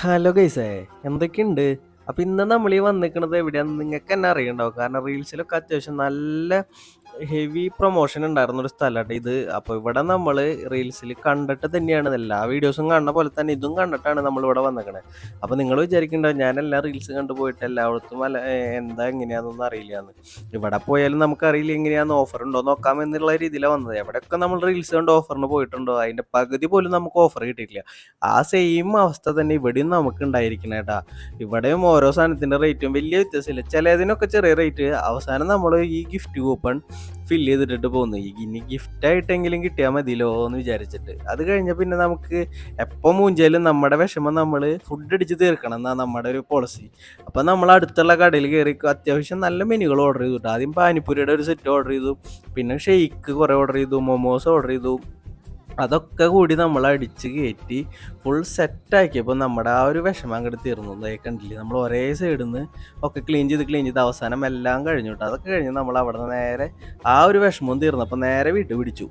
Hello ഗൈസേ എന്തൊക്കെയുണ്ട്? അപ്പൊ ഇന്ന് നമ്മൾ ഈ വന്നിരിക്കുന്നത് എവിടെയാന്ന് നിങ്ങൾക്ക് തന്നെ അറിയണ്ടാവും. കാരണം റീൽസിലൊക്കെ അത്യാവശ്യം നല്ല ഹെവി പ്രൊമോഷൻ ഉണ്ടായിരുന്ന ഒരു സ്ഥലമാണ് ഇത്. അപ്പോൾ ഇവിടെ നമ്മൾ റീൽസിൽ കണ്ടിട്ട് തന്നെയാണ് എല്ലാ വീഡിയോസും കാണുന്ന പോലെ തന്നെ ഇതും കണ്ടിട്ടാണ് നമ്മൾ ഇവിടെ വന്നിരിക്കുന്നത് അപ്പോൾ നിങ്ങൾ വിചാരിക്കുന്നുണ്ടാവും ഞാൻ എല്ലാ റീൽസ് കണ്ടു പോയിട്ട് എല്ലായിടത്തും അല്ല എന്താ എങ്ങനെയാണെന്നൊന്നും അറിയില്ലാന്ന്. ഇവിടെ പോയാലും നമുക്കറിയില്ല എങ്ങനെയാന്ന് ഓഫർ ഉണ്ടോ നോക്കാം എന്നുള്ള രീതിയിലാണ് വന്നത്. എവിടെയൊക്കെ നമ്മൾ റീൽസ് കണ്ട് ഓഫറിന് പോയിട്ടുണ്ടോ അതിന്റെ പകുതി പോലും നമുക്ക് ഓഫർ കിട്ടിയിട്ടില്ല. ആ സെയിം അവസ്ഥ തന്നെ ഇവിടെയും നമുക്ക് ഉണ്ടായിരിക്കണം കേട്ടാ ഇവിടെയും ഓരോ സാധനത്തിന്റെ റേറ്റും വലിയ വ്യത്യാസമില്ല. ചിലതിനൊക്കെ ചെറിയ റേറ്റ് അവസാനം നമ്മൾ ഈ ഗിഫ്റ്റ് കൂപ്പൺ ഫില്ല് ചെയ്തിട്ടിട്ട് പോകുന്നു. ഇനി ഗിഫ്റ്റ് ആയിട്ടെങ്കിലും കിട്ടിയാൽ മതിയല്ലോ എന്ന് വിചാരിച്ചിട്ട്. അത് കഴിഞ്ഞ പിന്നെ നമുക്ക് എപ്പോൾ മൂഞ്ചാലും നമ്മുടെ വിഷമം നമ്മൾ ഫുഡ് അടിച്ച് തീർക്കണം എന്നാണ് നമ്മുടെ ഒരു പോളിസി അപ്പം നമ്മൾ അടുത്തുള്ള കടയിൽ കയറി അത്യാവശ്യം നല്ല മെനുകൾ ഓർഡർ ചെയ്തു. കേട്ടോ ആദ്യം പാനിപ്പൂരിയുടെ ഒരു സെറ്റ് ഓർഡർ ചെയ്തു. പിന്നെ ഷെയ്ക്ക് കുറേ ഓർഡർ ചെയ്തു. മൊമോസ് ഓർഡർ ചെയ്തു. അതൊക്കെ കൂടി നമ്മൾ അടിച്ച് കയറ്റി ഫുൾ സെറ്റാക്കിയപ്പോൾ നമ്മുടെ ആ ഒരു വിഷമം അങ്ങോട്ട് തീർന്നു. കണ്ടില്ലേ? നമ്മൾ ഒരേ സൈഡിൽ നിന്ന് ഒക്കെ ക്ലീൻ ചെയ്ത് ക്ലീൻ ചെയ്ത് അവസാനം എല്ലാം കഴിഞ്ഞു കേട്ടോ അതൊക്കെ കഴിഞ്ഞ് നമ്മൾ അവിടെ നിന്ന് നേരെ ആ ഒരു വിഷമം തീർന്നപ്പോൾ നേരെ വീട്ടിൽ പിടിച്ചു.